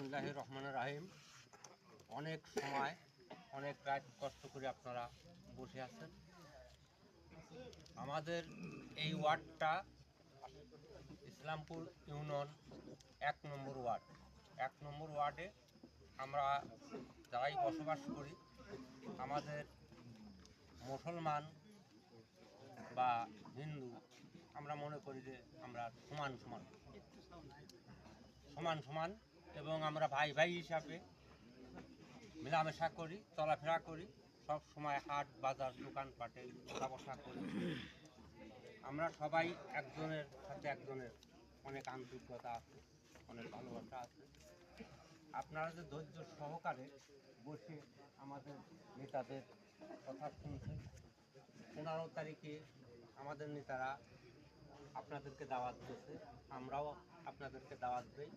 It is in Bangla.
বিসমুল্লাহ রহমান রাহিম। অনেক সময়, অনেক রাত কষ্ট করে আপনারা বসে আছেন। আমাদের এই ওয়ার্ডটা ইসলামপুর ইউনিয়ন এক নম্বর ওয়ার্ড। এক নম্বর ওয়ার্ডে আমরা যারাই বসবাস করি, আমাদের মুসলমান বা হিন্দু, আমরা মনে করি যে আমরা সমান সমান। সমান সমান এবং আমরা ভাই ভাই হিসাবে মেলামেশা করি, চলাফেরা করি, সব সময় হাট, বাজার, দোকানপাটে উঠা বসা করি। আমরা সবাই একজনের সাথে একজনের অনেক আন্তরিকতা আছে, অনেক ভালোবাসা আছে। আপনারা যে ধৈর্য সহকারে বসে আমাদের নেতাদের কথা শুনছেন, পনেরো তারিখে আমাদের নেতারা আপনাদেরকে দাওয়াত দিয়েছে, আমরাও আপনাদেরকে দাওয়াত দিই।